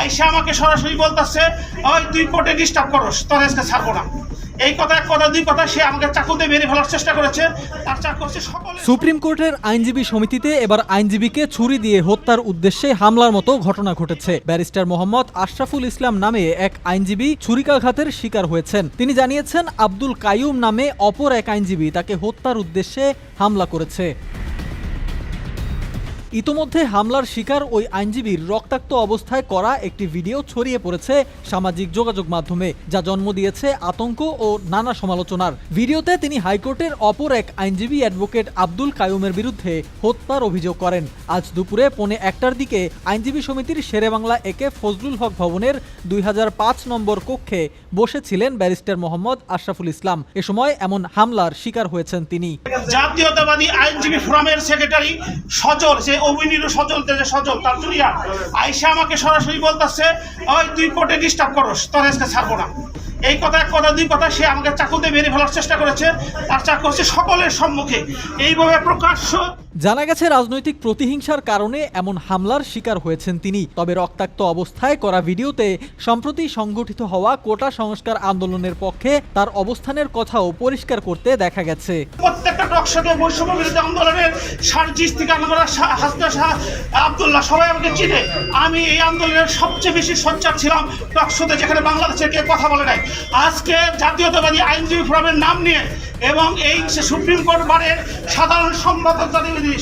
আইসা আমাকে সরাসরি বলতেছে, ওই তুই কোর্টে ডিস্টার্ব করস, তোর আজকে ছাড়বো না। এই কথা এক কথা, দুই কথা, সে আমাকে মেরে ফেলার চেষ্টা করেছে। তার চাকু হচ্ছে সুপ্রিম কোর্টের আইনজীবী সমিতিতে এবার আইনজীবীকে ছুরি দিয়ে হত্যার উদ্দেশ্যে হামলার মতো ঘটনা ঘটেছে। ব্যারিস্টার মোহাম্মদ আশরাফুল ইসলাম নামে এক আইনজীবী ছুরিকাঘাতের শিকার হয়েছেন। তিনি জানিয়েছেন, আব্দুল কাইয়ুম নামে অপর এক আইনজীবী তাকে হত্যার উদ্দেশ্যে হামলা করেছে। ইতোমধ্যে হামলার শিকার ওই আইনজীবীর রক্তাক্ত অবস্থায় করা একটি ভিডিও ছড়িয়ে পড়েছে সামাজিক যোগাযোগ মাধ্যমে, যা জন্ম দিয়েছে আতঙ্ক ও নানা সমালোচনার। ভিডিওতে তিনি হাইকোর্টের অপর এক আইনজীবী অ্যাডভোকেট আব্দুল কায়ুমের বিরুদ্ধে হত্যার অভিযোগ করেন। আজ দুপুরে পৌনে একটার দিকে আইনজীবী সমিতির শেরেবাংলা একে ফজলুল হক ভবনের দুই হাজার পাঁচ নম্বর কক্ষে বসেছিলেন ব্যারিস্টার মোহাম্মদ আশরাফুল ইসলাম। এ সময় এমন হামলার শিকার হয়েছেন তিনি। জাতীয়তাবাদী আইনজীবী ফোরামের সেক্রেটারি সজল যে অভিনীত সজল যে সজল, তার জুনিয়র আইসা আমাকে সরাসরি বলতেছে, ওই, তুই কোর্টে ডিস্টার্ব করস, তোর আজকে ছাড়বো না। এই কথা, এক কথা, দুই কথা, সে আমাকে চাকুতে মেরে ফেলার চেষ্টা করেছে। তার চাকু হচ্ছে সকলের সম্মুখে। এইভাবে প্রকাশ্য জানা গেছে, রাজনৈতিক প্রতিহিংসার কারণে এমন হামলার শিকার হয়েছেন তিনি। তবে রক্তাক্ত অবস্থায় করা ভিডিওতে সম্প্রতি সংগঠিত হওয়া কোটা সংস্কার আন্দোলনের পক্ষে তার অবস্থানের কথাও পরিষ্কার করতে দেখা গেছে। প্রত্যেকটা টকশোতে বৈষম্য বিরোধী আন্দোলনের সার্জিস থেকে করে হাসনা শাহ আবদুল্লাহ সবাই আমাকে চিনে। আমি এই আন্দোলনের সবচেয়ে বেশি সঞ্চার ছিলাম টকশোতে যেখানে বাংলাদেশের কেউ কথা বলে নাই। আজকে জাতীয়তাবাদী আইনজীবী ফোরামের নাম নিয়ে এবং এই সুপ্রিম কোর্ট বারের সাধারণ সম্পাদক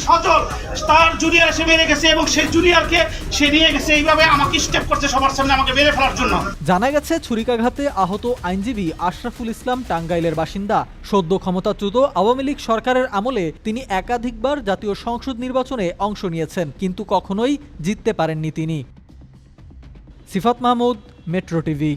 সজল তার জুনিয়র এসে মেরে গেছে এবং সেই জুনিয়রকে সে নিয়ে গেছে, এইভাবে আমাকে স্টেপ করছে সবার সামনে আমাকে মেরে ফেলার জন্য। জানা গেছে, ছুরিকাঘাতে আহত আইনজীবী আশরাফুল ইসলাম টাঙ্গাইলের বাসিন্দা। সদ্য ক্ষমতাচ্যুত আওয়ামী লীগ সরকারের আমলে তিনি একাধিকবার জাতীয় সংসদ নির্বাচনে অংশ নিয়েছেন, কিন্তু কখনোই জিততে পারেননি তিনি। Sifat Mahmud, Metro TV.